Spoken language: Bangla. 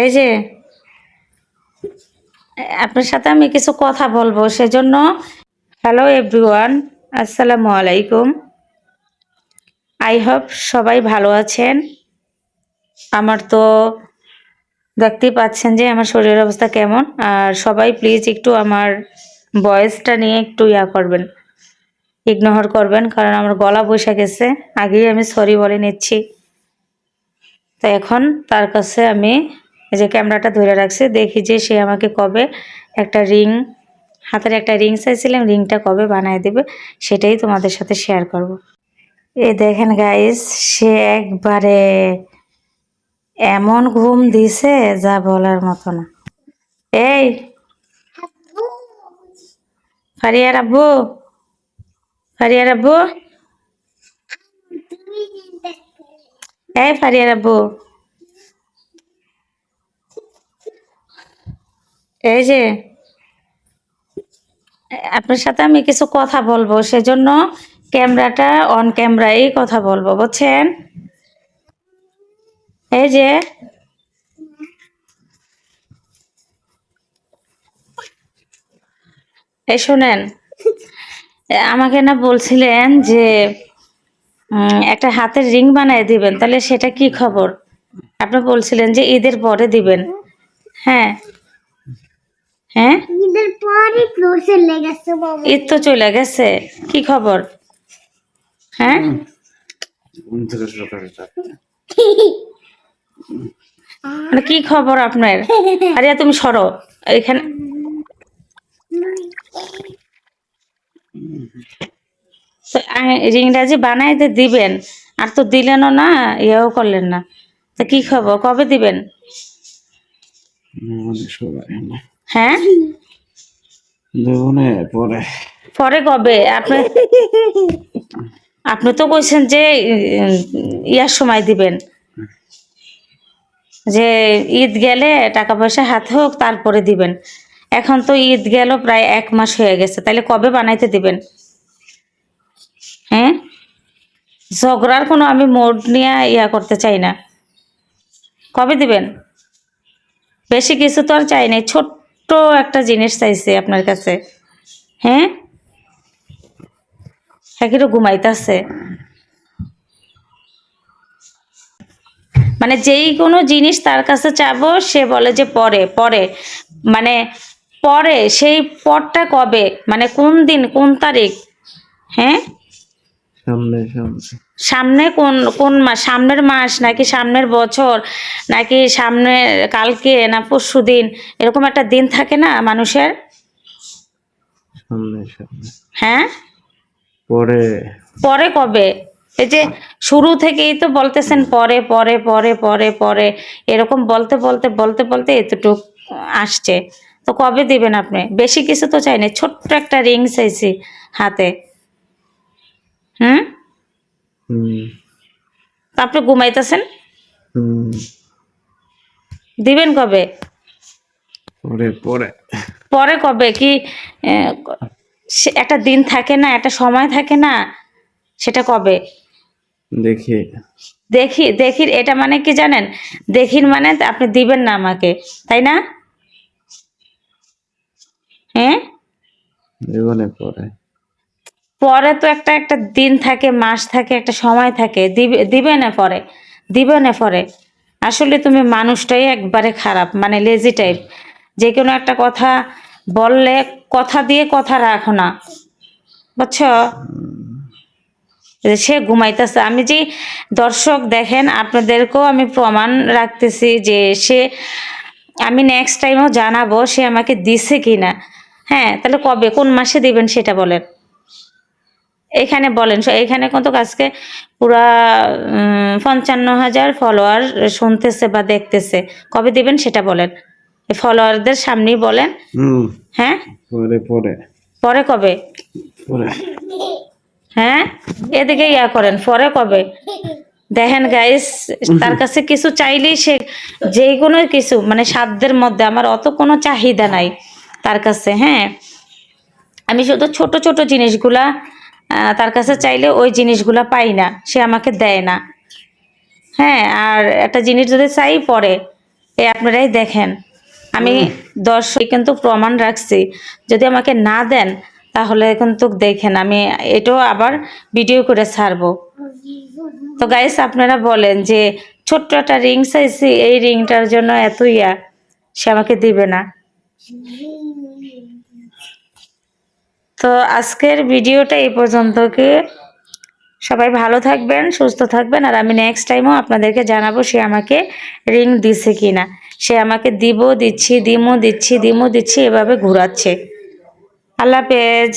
এই যে, আপনার সাথে আমি কিছু কথা বলব, সেজন্য হ্যালো এভরিওয়ান আসসালামু আলাইকুম। আই হোপ সবাই ভালো আছেন। আমার তো দেখতেই পাচ্ছেন যে আমার শরীরের অবস্থা কেমন। আর সবাই প্লিজ একটু আমার বয়েসটা নিয়ে একটু ইয়া করবেন ইগনোর করবেন, কারণ আমার গলা বসে গেছে। আগেই আমি সরি বলে নিচ্ছি। তো এখন তার কাছে আমি এই যে ক্যামেরাটা ধরে রাখছি, দেখি যে সে আমাকে কবে একটা রিং, হাতের একটা রিং চাইছিলাম, রিংটা কবে বানায় দেবে সেটাই তোমাদের সাথে শেয়ার করব। এ দেখেন গাইস সে একবারে এমন ঘুম দিছে যা বলার মতো না। এই, ফারিয়ার আব্বু ফারিয়ার আব্বু। এই ফারিয়ার আব্বু। এই যে, আপনার সাথে আমি কিছু কথা বলব, সেজন্য ক্যামেরাটা অন ক্যামেরাই কথা বলব, বুঝছেন? এই যে, এই শোনেন, আমাকে না বলছিলেন যে একটা হাতের রিং বানিয়ে দিবেন, তাহলে সেটা কি খবর? আপনি বলছিলেন যে ঈদের পরে দিবেন। হ্যাঁ হ্যাঁ? ঈদের পরই ফ্লোর চলে গেছে বাবা। ঈদ তো চলে গেছে। কি খবর? হ্যাঁ? মানে কি খবর আপনার? আরে তুমি সরো। এখানে তো, রিংটা যে বানাইতে দিবেন আর তো দিলেনও না ইয়েও করলেন না। তা কি খবর? কবে দিবেন? সবাই হ্যাঁ? দেবো না পরে। পরে কবে? আপনি আপনি তো কইছেন যে ইয়ার সময় দিবেন। যে ঈদ গেলে টাকা পয়সা হাতে হোক তারপরে দিবেন। এখন তো ঈদ গেল প্রায় এক মাস হয়ে গেছে। তাহলে কবে বানাইতে দিবেন? হ্যাঁ? ঝগড়ার কোনো আমি মোড নিয়ে ইয়া করতে চাই না। কবে দিবেন? বেশি কিছু তো আর চাই নাই। ছোট্ট একটা জিনিস চাইছে আপনার কাছে। হ্যাঁ? হ্যাঁ ঘুমাইতেছে। মানে যেই কোনো জিনিস তার কাছে চাবো, সে বলে যে পরে পরে। মানে পরে, সেই পরটা কবে? মানে কোন দিন, কোন তারিখ? হ্যাঁ? সামনে সামনে। সামনে কোন কোন মাস সামনের মাস নাকি সামনের বছর নাকি সামনে কালকে না পরশু দিন এরকম একটা দিন থাকে না মানুষের? হ্যাঁ? পরে। পরে কবে? এই যে শুরু থেকেই তো বলতেছেন পরে পরে পরে পরে পরে এরকম বলতে বলতে বলতে বলতে এতটুক আসছে। তো কবে দিবেন আপনি? বেশি কিছু তো চাইনি ছোট্ট একটা রিং চাইছি হাতে। হুম? আপনি ঘুমাইতেছেন? দিবেন কবে? পরে পরে। পরে কবে? কি একটা দিন থাকে না একটা সময় থাকে না সেটা কবে? দেখি। দেখি দেখি এটা মানে কি জানেন? দেখির মানে আপনি দিবেন না আমাকে তাই না? হ্যাঁ? দেবো না পরে। পরে তো একটা একটা দিন থাকে, মাস থাকে, একটা সময় থাকে। দিবে দিবে না পরে, দিবে না পরে। আসলে তুমি মানুষটাই একবারে খারাপ মানে লেজি টাইপ যে কোনো একটা কথা বললে, কথা দিয়ে কথা রাখো না। বুঝছ? সে ঘুমাইতেছে। আমি যে দর্শক দেখেন, আপনাদেরকেও আমি প্রমাণ রাখতেছি যে সে, আমি নেক্সট টাইমও জানাব সে আমাকে দিছে কি না হ্যাঁ তাহলে কবে, কোন মাসে দিবেন সেটা বলেন। এখানে বলেন এখানে কত আজকে পুরা পঞ্চান্ন হাজার ফলোয়ার শুনতেছে বা দেখতেছে। কবে দিবেন সেটা বলেন। ফলোয়ারদের সামনেই বলেন। হ্যাঁ? পরে পরে। পরে কবে? হ্যাঁ? এদিকে ইয়া করেন পরে কবে? দেখেন গাইস তার কাছে কিছু চাইলেই সে যে কোনো কিছু মানে সাধ্যের মধ্যে আমার অত কোনো চাহিদা নাই তার কাছে হ্যাঁ? আমি শুধু ছোট ছোট জিনিসগুলা তার কাছে চাইলে ওই জিনিসগুলা পাই না সে আমাকে দেয় না। হ্যাঁ আর একটা জিনিস যদি চাই পরে এ আপনারাই দেখেন। আমি দর্শক কিন্তু প্রমাণ রাখছি। যদি আমাকে না দেন তাহলে কিন্তু দেখেন আমি এটাও আবার ভিডিও করে ছাড়বো। তো গাইস আপনারা বলেন যে ছোট্ট একটা রিং চাইছি এই রিংটার জন্য এত ইয়া সে আমাকে দিবে না। তো আজকের ভিডিওটা এই পর্যন্ত কি সবাই ভালো থাকবেন, সুস্থ থাকবেন, আর আমি নেক্সট টাইমও আপনাদেরকে জানাব সে আমাকে রিং দিছে কি না সে আমাকে দিব, দিচ্ছি, দিমো দিচ্ছি দিমো, দিচ্ছি, এভাবে ঘুরাচ্ছে। আল্লাহ হাফেজ।